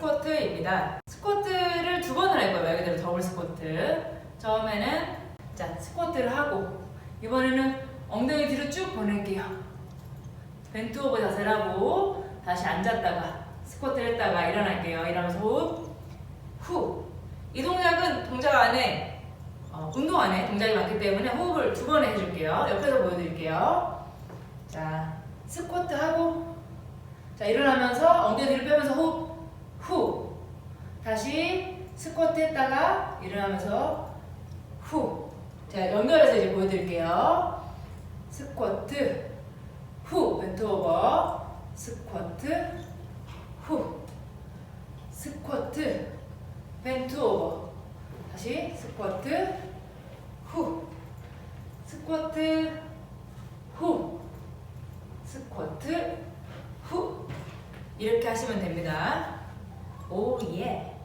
겁니다. 스쿼트를 두 번을 할 거예요. 말 그대로 더블 스쿼트. 처음에는 자 스쿼트를 하고 이번에는 엉덩이 뒤로 쭉 보낼게요. 벤트 오버 자세를 하고 다시 앉았다가 스쿼트를 했다가 일어날게요. 일어나면서 호흡 후. 이 동작은 동작 안에 어, 운동 안에 동작이 많기 때문에 호흡을 두 번 해줄게요. 옆에서 보여드릴게요. 자 스쿼트 하고 자 일어나면서 엉덩이 뒤로 빼면서 호흡 후. 다시 스쿼트 했다가 일어나면서 후. 자 연결해서 이제 보여드릴게요. 스쿼트 후 벤트 오버 스쿼트 후 스쿼트 벤트 오버 다시 스쿼트 후 스쿼트 후 스쿼트 후 이렇게 하시면 됩니다. 오 예.